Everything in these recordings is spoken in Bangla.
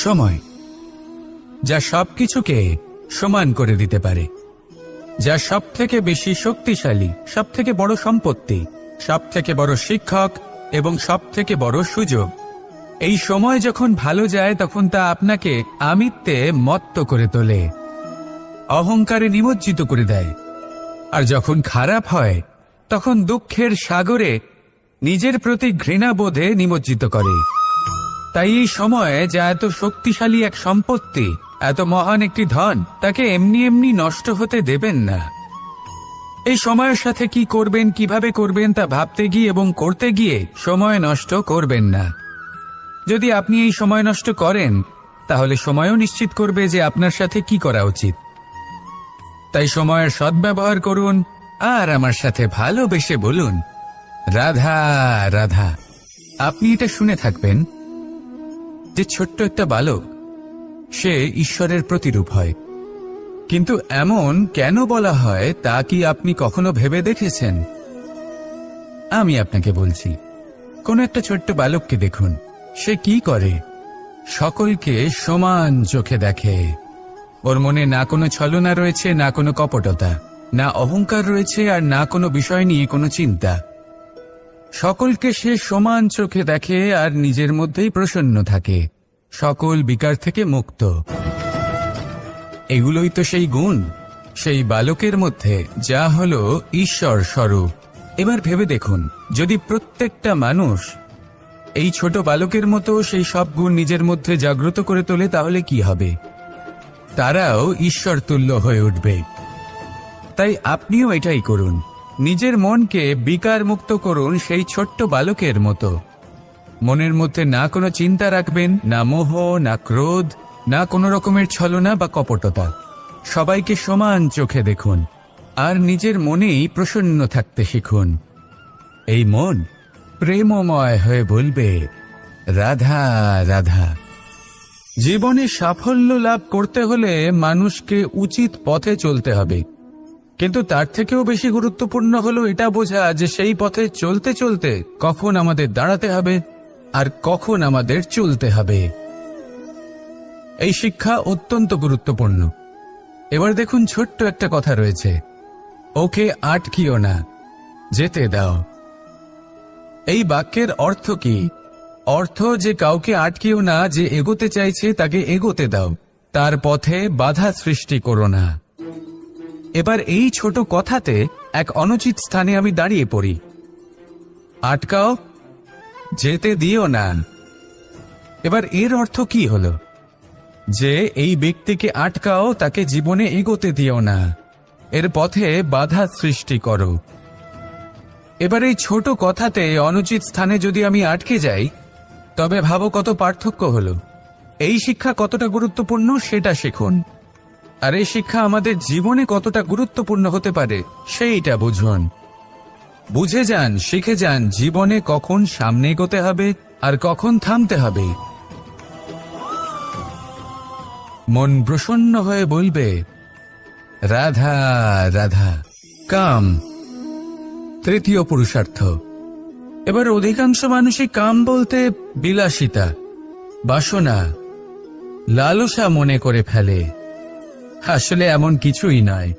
সময়, যা সবকিছুকে সমান করে দিতে পারে, যা সব থেকে বেশি শক্তিশালী সব থেকে বড় সম্পত্তি সব থেকে বড় শিক্ষক এবং সব থেকে বড় সুযোগ। এই সময় যখন ভালো যায়, তখন তা আপনাকে আমিত্বে মত্ত করে তোলে, অহংকারে নিমজ্জিত করে দেয়। আর যখন খারাপ হয়, তখন দুঃখের সাগরে নিজের প্রতি ঘৃণাবোধে নিমজ্জিত করে। তাই এই সময়ে যা এত শক্তিশালী এক সম্পত্তি, এত মহান একটি ধন, তাকে এমনি এমনি নষ্ট হতে দেবেন না। এই সময়ের সাথে কি করবেন, কীভাবে করবেন তা ভাবতে গিয়ে এবং করতে গিয়ে সময় নষ্ট করবেন না। যদি আপনি এই সময় নষ্ট করেন, তাহলে সময়ও নিশ্চিত করবে যে আপনার সাথে কি করা উচিত। তাই সময়ের সদ্ব্যবহার করুন আর আমার সাথে ভালোবেসে বলুন, রাধা রাধা, আপনি এটা শুনে থাকবেন? যে ছোট্ট একটা বালক, সে ঈশ্বরের প্রতিরূপ হয়। কিন্তু এমন কেন বলা হয়, তা কি আপনি কখনো ভেবে দেখেছেন? আমি আপনাকে বলছি, কোন একটা ছোট্ট বালককে দেখুন, সে কি করে? সকলকে সমান চোখে দেখে। ওর মনে না কোনো ছলনা রয়েছে, না কোনো কপটতা, না অহংকার রয়েছে, আর না কোনো বিষয় নিয়ে কোনো চিন্তা। সকলকে সে সমান চোখে দেখে আর নিজের মধ্যেই প্রসন্ন থাকে। সকল বিকার থেকে মুক্ত। এগুলোই তো সেই গুণ, সেই বালকের মধ্যে, যা হল ঈশ্বর স্বরূপ। এবার ভেবে দেখুন, যদি প্রত্যেকটা মানুষ এই ছোট বালকের মতো সেই সব গুণ নিজের মধ্যে জাগ্রত করে তোলে, তাহলে কি হবে? তারাও ঈশ্বর তুল্য হয়ে উঠবে। তাই আপনিও এটাই করুন। নিজের মনকে বিকার মুক্ত করুন সেই ছোট্ট বালকের মতো। মনের মধ্যে না কোনো চিন্তা রাখবেন, না মোহ, না ক্রোধ, না কোনো রকমের ছলনা বা কপটতা। সবাইকে সমান চোখে দেখুন, আর নিজের মনেই প্রসন্ন থাকতে শিখুন। এই মন প্রেমময় হয়ে বলবে, রাধা রাধা। জীবনে সাফল্য লাভ করতে হলে মানুষকে উচিত পথে চলতে হবে। কিন্তু তার থেকেও বেশি গুরুত্বপূর্ণ হলো এটা বোঝা যে সেই পথে চলতে চলতে কখন আমাদের দাঁড়াতে হবে আর কখন আমাদের চলতে হবে। এই শিক্ষা অত্যন্ত গুরুত্বপূর্ণ। এবার দেখুন ছোট্ট একটা কথা রয়েছে। ওকে আটকিও না, যেতে দাও। এই বাক্যের অর্থ কি? অর্থ যে কাউকে আটকিও না, যে এগোতে চাইছে, তাকে এগোতে দাও। তার পথে বাধা সৃষ্টি করো না। এবার এই ছোট কথাতে এক অনুচিত স্থানে আমি দাঁড়িয়ে পড়ি। আটকাও, যেতে দিও না। এবার এর অর্থ কি হলো? যে এই ব্যক্তিকে আটকাও, তাকে জীবনে এগোতে দিও না। এর পথে বাধা সৃষ্টি করো। এবার এই ছোট কথাতে অনুচিত স্থানে যদি আমি আটকে যাই, তবে ভাবো কত পার্থক্য হলো। এই শিক্ষা কতটা গুরুত্বপূর্ণ, সেটা শিখুন। আর এই শিক্ষা আমাদের জীবনে কতটা গুরুত্বপূর্ণ হতে পারে, সেইটা বুঝুন। বুঝে যান, শিখে যান, জীবনে কখন সামনে এগোতে হবে আর কখন থামতে হবে। মন প্রসন্ন হয়ে বলবে, রাধা রাধা, কাম। তৃতীয় পুরুষার্থ, এবার অধিকাংশ মানুষই কাম বলতে বিলাসিতা, বাসনা, লালসা মনে করে ফেলে। আসলে এমন কিছুই নয়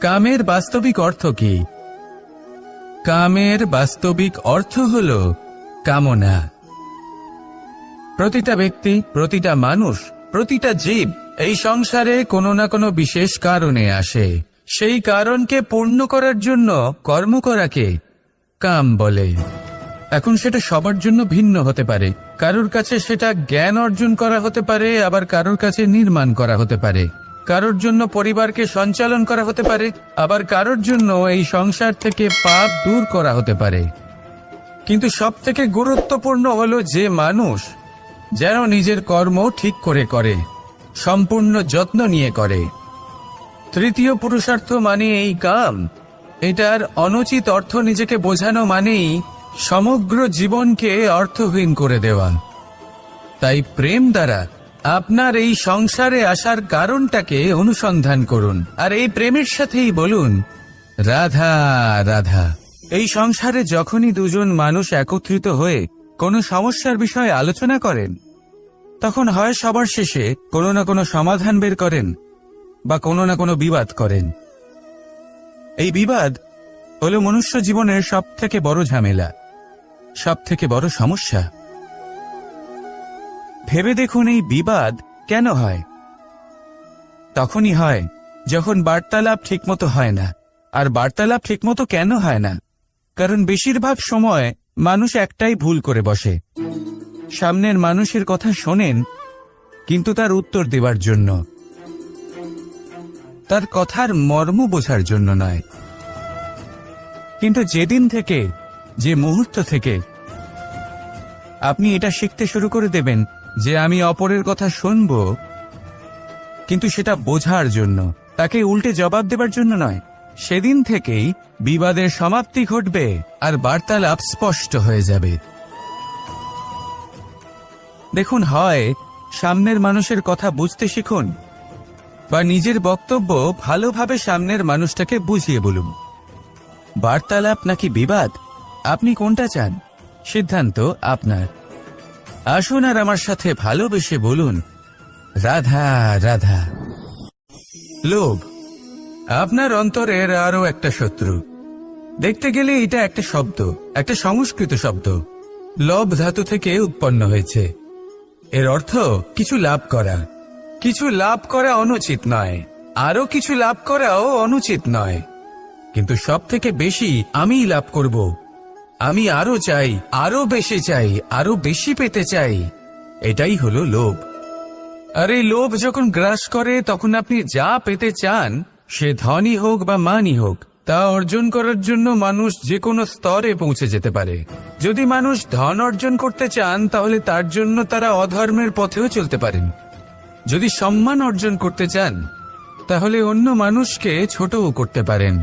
কামের বাস্তবিক অর্থ কি? কামের বাস্তবিক অর্থ হল কামনা। প্রতিটা ব্যক্তি, প্রতিটা মানুষ, প্রতিটা জীব এই সংসারে কোনো না কোনো বিশেষ কারণে আসে। সেই কারণকে পূর্ণ করার জন্য কর্ম করাকে কাম বলে। এখন সেটা সবার জন্য ভিন্ন হতে পারে। কারোর কাছে সেটা জ্ঞান অর্জন করা হতে পারে, আবার কারোর কাছে নির্মাণ করা হতে পারে। কারোর জন্য পরিবারকে সঞ্চালন করা হতে পারে, আবার কারোর জন্য এই সংসার থেকে পাপ দূর করা হতে পারে। কিন্তু সব থেকে গুরুত্বপূর্ণ হলো যে মানুষ যেন নিজের কর্ম ঠিক করে করে, সম্পূর্ণ যত্ন নিয়ে করে। তৃতীয় পুরুষার্থ মানে এই কাম। এটার অনুচিত অর্থ নিজেকে বোঝানো মানেই সমগ্র জীবনকে অর্থহীন করে দেওয়া। তাই প্রেম দ্বারা আপনার এই সংসারে আসার কারণটাকে অনুসন্ধান করুন। আর এই প্রেমের সাথেই বলুন, রাধা রাধা। এই সংসারে যখনই দুজন মানুষ একত্রিত হয়ে কোনো সমস্যার বিষয়ে আলোচনা করেন, তখন হয় সবার শেষে কোনো না কোনো সমাধান বের করেন বা কোনো না কোনো বিবাদ করেন। এই বিবাদ হলো মনুষ্য জীবনের সব থেকে বড় ঝামেলা সব থেকে বড় সমস্যা। ভেবে দেখুন এই বিবাদ কেন হয়? তখনই হয়, যখন বার্তালাপ ঠিকমতো হয় না। আর বার্তালাপ ঠিকমতো কেন হয় না? কারণ বেশিরভাগ সময় মানুষ একটাই ভুল করে বসে। সামনের মানুষের কথা শোনেন, কিন্তু তার উত্তর দেওয়ার জন্য। তার কথার মর্ম বোঝার জন্য নয়। কিন্তু যেদিন থেকে, যে মুহূর্ত থেকে, আপনি এটা শিখতে শুরু করে দেবেন যে আমি অপরের কথা শুনব, কিন্তু সেটা বোঝার জন্য, তাকে উল্টে জবাব দেবার জন্য নয়। সেদিন থেকেই বিবাদের সমাপ্তি ঘটবে আর বার্তালাপ স্পষ্ট হয়ে যাবে। দেখুন, হয় সামনের মানুষের কথা বুঝতে শিখুন, বা নিজের বক্তব্য ভালোভাবে সামনের মানুষটাকে বুঝিয়ে বলুন। বার্তালাপ নাকি বিবাদ? আপনি কোনটা চান? সিদ্ধান্ত আপনার। আসুন আর আমার সাথে ভালোবেসে বলুন, রাধা রাধা। লোভ, আপনার অন্তরের আরও একটা শত্রু। দেখতে গেলে এটা একটা শব্দ, একটা সংস্কৃত শব্দ। লব ধাতু থেকে উৎপন্ন হয়েছে। এর অর্থ, কিছু লাভ করা। কিছু লাভ করা অনুচিত নয়। আরও কিছু লাভ করাও অনুচিত নয়। কিন্তু সব থেকে বেশি আমিই লাভ করব। আমি আরও চাই, আরও বেশি চাই, আরও বেশি পেতে চাই। এটাই হলো লোভ। আর এই লোভ যখন গ্রাস করে, তখন আপনি যা পেতে চান, সে ধনই হোক বা মানই হোক, তা অর্জন করার জন্য মানুষ যে কোনো স্তরে পৌঁছে যেতে পারে। যদি মানুষ ধন অর্জন করতে চান, তাহলে তার জন্য তারা অধর্মের পথেও চলতে পারেন। যদি সম্মান অর্জন করতে চান, তাহলে অন্য মানুষকে ছোটও করতে পারেন।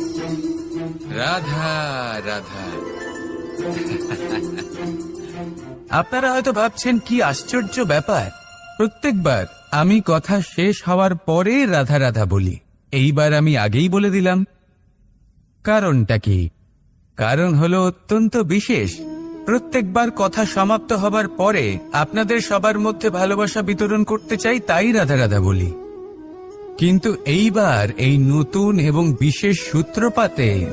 রাধা রাধা। আপনারা হয়তো ভাবছেন, কি আশ্চর্য ব্যাপার। প্রত্যেকবার আমি কথা শেষ হওয়ার পরে রাধা রাধা বলি। এইবার আমি আগেই বলে দিলাম। কারণটা কি? কারণ হলো অত্যন্ত বিশেষ। প্রত্যেকবার কথা সমাপ্ত হবার পরে আপনাদের সবার মধ্যে ভালোবাসা বিতরণ করতে চাই, তাই রাধা রাধা বলি। কিন্তু এইবার এই নতুন এবং বিশেষ সূত্রপাতে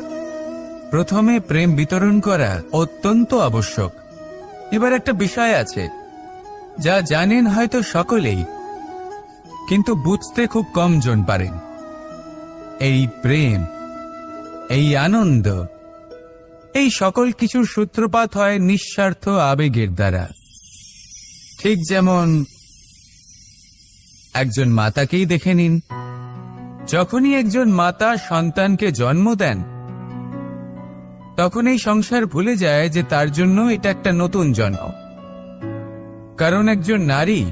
প্রথমে প্রেম বিতরণ করা অত্যন্ত আবশ্যক। এবার একটা বিষয় আছে, যা জানেন হয়তো সকলেই, কিন্তু বুঝতে খুব কম জন পারেন। এই প্রেম, এই আনন্দ, এই সকল কিছুর সূত্রপাত হয় নিঃস্বার্থ আবেগের দ্বারা। ঠিক যেমন, একজন মাতাকেই দেখে নিন। যখনই একজন মাতা সন্তানকে জন্ম দেন তখন এই সংসার ভুলে যায় যে তার জন্য এটা একটা নতুন জন্ম। কারণ একজন নারী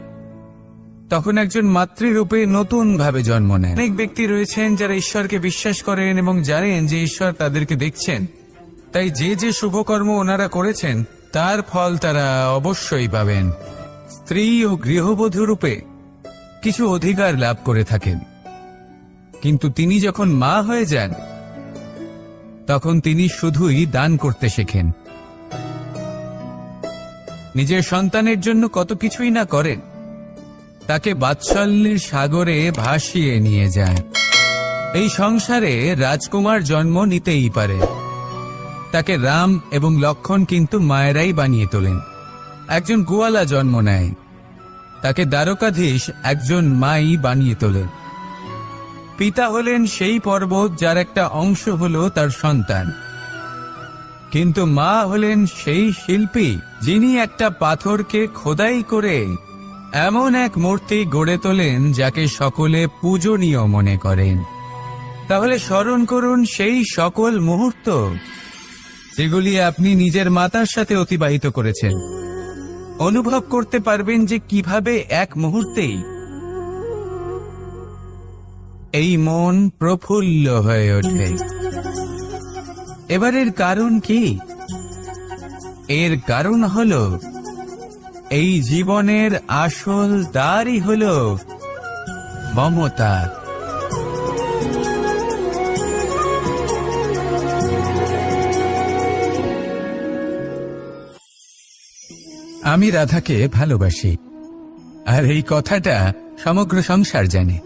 তখন একজন মাতৃরূপে নতুন ভাবে জন্ম নেন। অনেক ব্যক্তি রয়েছেন যারা ঈশ্বরকে বিশ্বাস করেন এবং জানেন যে ঈশ্বর তাদেরকে দেখছেন। তাই যে যে শুভকর্ম ওনারা করেছেন, তার ফল তারা অবশ্যই পাবেন। স্ত্রী ও গৃহবধূ রূপে কিছু অধিকার লাভ করে থাকেন। কিন্তু তিনি যখন মা হয়ে যান তখন তিনি শুধুই দান করতে শেখেন। নিজের সন্তানের জন্য কত কিছুই না করেন, তাকে বাৎসল্যের সাগরে ভাসিয়ে নিয়ে যায়। এই সংসারে রাজকুমার জন্ম নিতেই পারে। তাকে রাম এবং লক্ষণ কিন্তু মায়েরাই বানিয়ে তোলেন। একজন গোয়ালা জন্ম নেয়। তাকে দ্বারকাধীশ একজন মাই বানিয়ে তোলেন। পিতা হলেন সেই পর্বত যার একটা অংশ হল তার সন্তান। কিন্তু মা হলেন সেই শিল্পী যিনি একটা পাথরকে খোদাই করে এমন এক মূর্তি গড়ে তোলেন যাকে সকলে পূজনীয় মনে করেন। তাহলে স্মরণ করুন সেই সকল মুহূর্ত যেগুলি আপনি নিজের মাতার সাথে অতিবাহিত করেছেন। অনুভব করতে পারবেন যে কীভাবে এক মুহূর্তেই এই মন প্রফুল্ল হয়ে ওঠে। এবারের কারণ কি? এর কারণ হলো, এই জীবনের আসল দ্বারই হলো মমতা। আমি রাধাকে ভালোবাসি। আর এই কথাটা সমগ্র সংসার জানে।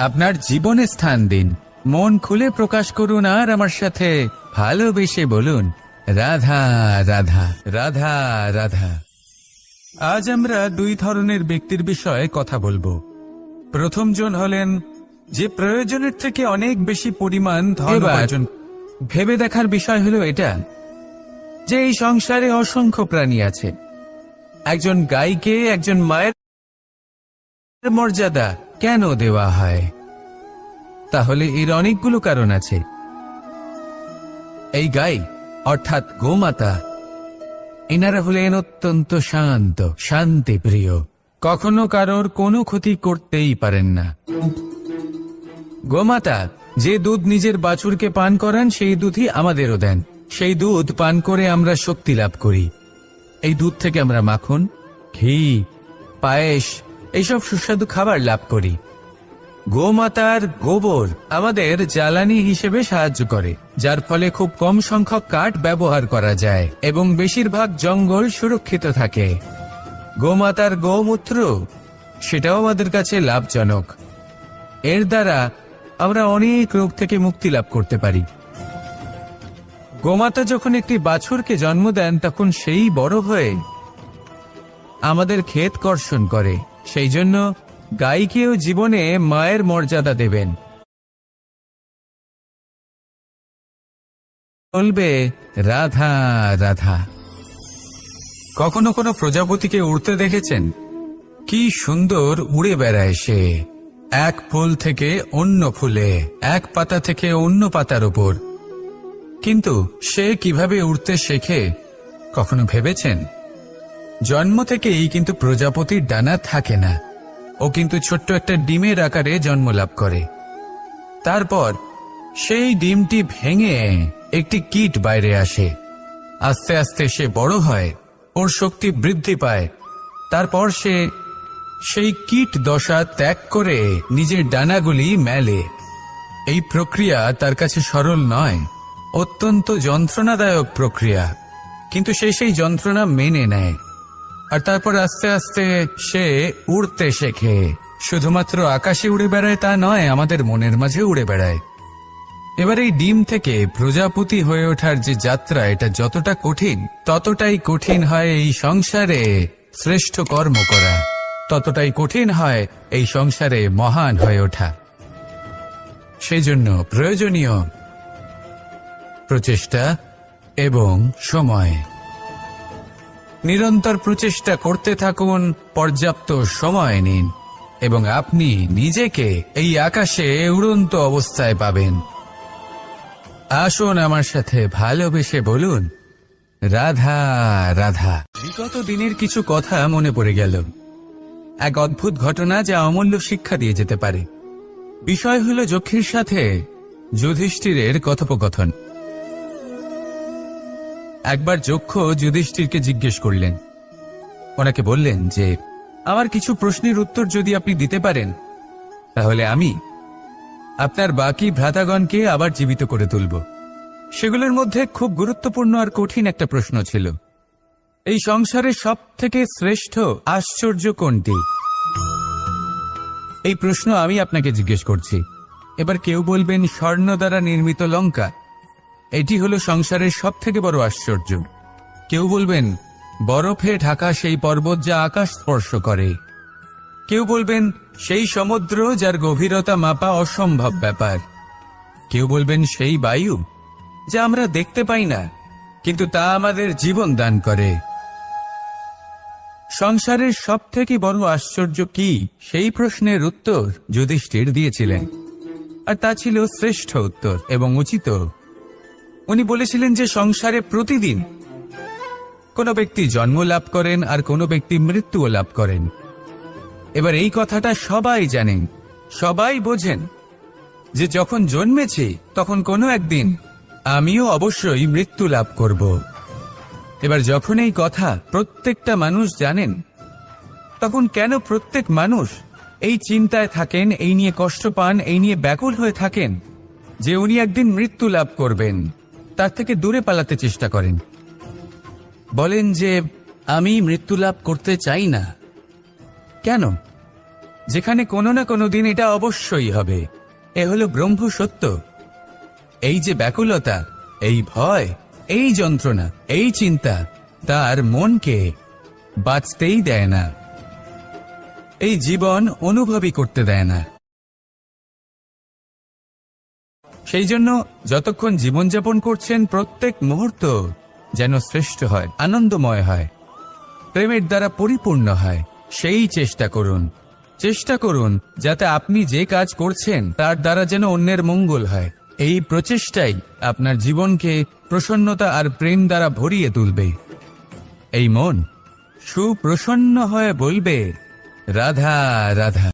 আপনার জীবনে স্থান দিন। মন খুলে প্রকাশ করুন আর আমার সাথে ভালোবেসে বলুন রাধা রাধা রাধা রাধা। আজ আমরা দুই ধরনের ব্যক্তির বিষয়ে কথা বলব। প্রথম জন হলেন যে প্রয়োজনের থেকে অনেক বেশি পরিমাণ ধন উপার্জন ভেবে দেখার বিষয় হলো এটা যে এই সংসারে অসংখ্য প্রাণী আছে। একজন গাইকে একজন মায়ের মর্যাদা কেন দেওয়া হয়? তাহলে এর অনেকগুলো কারণ আছে। এই গাই, অর্থাৎ গোমাতা, এনারা হলেন অত্যন্ত শান্ত, শান্তি প্রিয়। কখনো কারোর কোনো ক্ষতি করতেই পারেন না। গোমাতা, যে দুধ নিজের বাছুরকে পান করান, সেই দুধই আমাদেরও দেন। সেই দুধ পান করে আমরা শক্তি লাভ করি। এই দুধ থেকে আমরা মাখন, ঘি, পায়েস এইসব সুস্বাদু খাবার লাভ করি। গোমাতার গোবর আমাদের জ্বালানি হিসেবে সাহায্য করে, যার ফলে খুব কম সংখ্যক কাঠ ব্যবহার করা যায় এবং বেশিরভাগ জঙ্গল সুরক্ষিত থাকে। গোমাতার গোমূত্র সেটাও আমাদের কাছে লাভজনক। এর দ্বারা আমরা অনেক রোগ থেকে মুক্তি লাভ করতে পারি। গোমাতা যখন একটি বাছুরকে জন্ম দেন, তখন সেই বড় হয়ে আমাদের ক্ষেত কর্ষণ করে। সেই জন্য গাইকেও জীবনে মায়ের মর্যাদা দেবেন। বলবে, রাধা রাধা। কখনো কোনো প্রজাপতিকে উড়তে দেখেছেন? কি সুন্দর উড়ে বেড়ায় সে। এক ফুল থেকে অন্য ফুলে, এক পাতা থেকে অন্য পাতার উপর। কিন্তু সে কীভাবে উড়তে শেখে, কখনো ভেবেছেন? জন্ম থেকেই কিন্তু প্রজাপতির ডানা থাকে না। ও কিন্তু ছোট্ট একটা ডিমের আকারে জন্ম লাভ করে। তারপর সেই ডিমটি ভেঙে একটি কীট বাইরে আসে। আস্তে আস্তে সে বড় হয়, ওর শক্তি বৃদ্ধি পায়। তারপর সে সেই কীট দশা ত্যাগ করে নিজের ডানাগুলি মেলে। এই প্রক্রিয়া তার কাছে সরল নয়, অত্যন্ত যন্ত্রণাদায়ক প্রক্রিয়া। কিন্তু সে সেই যন্ত্রণা মেনে নেয়। আর তারপর আস্তে আস্তে সে উড়তে শেখে। শুধুমাত্র আকাশে উড়ে বেড়ায় তা নয়, আমাদের মনের মাঝে উড়ে বেড়ায়। এবার এই ডিম থেকে প্রজাপতি হয়ে ওঠার যে যাত্রা, এটা যতটা কঠিন, ততটাই কঠিন হয় এই সংসারে শ্রেষ্ঠ কর্ম করা। ততটাই কঠিন হয় এই সংসারে মহান হয়ে ওঠা। সেই জন্য প্রয়োজনীয় প্রচেষ্টা এবং সময়। নিরন্তর প্রচেষ্টা করতে থাকুন, পর্যাপ্ত সময় নিন, এবং আপনি নিজেকে এই আকাশে উড়ন্ত অবস্থায় পাবেন। আসুন আমার সাথে ভালোবেসে বলুন, রাধা রাধা। বিগত দিনের কিছু কথা মনে পড়ে গেল। এক অদ্ভুত ঘটনা যা অমূল্য শিক্ষা দিয়ে যেতে পারে। বিষয় হলো যক্ষীর সাথে যুধিষ্ঠিরের কথোপকথন। একবার যক্ষ যুধিষ্ঠিরকে জিজ্ঞেস করলেন। ওনাকে বললেন যে, আমার কিছু প্রশ্নের উত্তর যদি আপনি দিতে পারেন, তাহলে আমি আপনার বাকি ভ্রাতাগণকে আবার জীবিত করে তুলব। সেগুলোর মধ্যে খুব গুরুত্বপূর্ণ আর কঠিন একটা প্রশ্ন ছিল। এই সংসারে সব থেকে শ্রেষ্ঠ আশ্চর্য কোনটি? এই প্রশ্ন আমি আপনাকে জিজ্ঞেস করছি। এবার কেউ বলবেন স্বর্ণ দ্বারা নির্মিত লঙ্কা। এটি হলো সংসারের সব থেকে বড় আশ্চর্য। কেউ বলবেন, বরফে ঢাকা সেই পর্বত যা আকাশ স্পর্শ করে। কেউ বলবেন, সেই সমুদ্র যার গভীরতা মাপা অসম্ভব ব্যাপার। কেউ বলবেন, সেই বায়ু যা আমরা দেখতে পাই না, কিন্তু তা আমাদের জীবন দান করে। সংসারের সব থেকে বড় আশ্চর্য কি? সেই প্রশ্নের উত্তর যুধিষ্ঠির দিয়েছিলেন। আর তা ছিল শ্রেষ্ঠ উত্তর এবং উচিত। উনি বলেছিলেন যে সংসারে প্রতিদিন কোনো ব্যক্তি জন্ম লাভ করেন আর কোনো ব্যক্তি মৃত্যুও লাভ করেন। এবার এই কথাটা সবাই জানেন, সবাই বোঝেন যে যখন জন্মেছি তখন কোনো একদিন আমিও অবশ্যই মৃত্যু লাভ করব। এবার যখন এই কথা প্রত্যেকটা মানুষ জানেন, তখন কেন প্রত্যেক মানুষ এই চিন্তায় থাকেন, এই নিয়ে কষ্ট পান, এই নিয়ে ব্যাকুল হয়ে থাকেন যে উনি একদিন মৃত্যু লাভ করবেন? তার থেকে দূরে পালাতে চেষ্টা করেন। বলেন যে আমি মৃত্যু লাভ করতে চাই না। কেন? যেখানে কোনো না কোনো দিন এটা অবশ্যই হবে। এ হলো ব্রহ্ম সত্য। এই যে ব্যাকুলতা এই ভয় এই যন্ত্রণা এই চিন্তা তার মনকে বাঁচতেই দেয় না। এই জীবন অনুভবই করতে দেয় না। সেই জন্য যতক্ষণ জীবনযাপন করছেন প্রত্যেক মুহূর্ত যেন শ্রেষ্ঠ হয়, আনন্দময় হয়, প্রেমের দ্বারা পরিপূর্ণ হয়, সেই চেষ্টা করুন। চেষ্টা করুন যাতে আপনি যে কাজ করছেন তার দ্বারা যেন অন্যের মঙ্গল হয়। এই প্রচেষ্টাই আপনার জীবনকে প্রসন্নতা আর প্রেম দ্বারা ভরিয়ে তুলবে। এই মন সুপ্রসন্ন হয়ে বলবে, রাধা রাধা।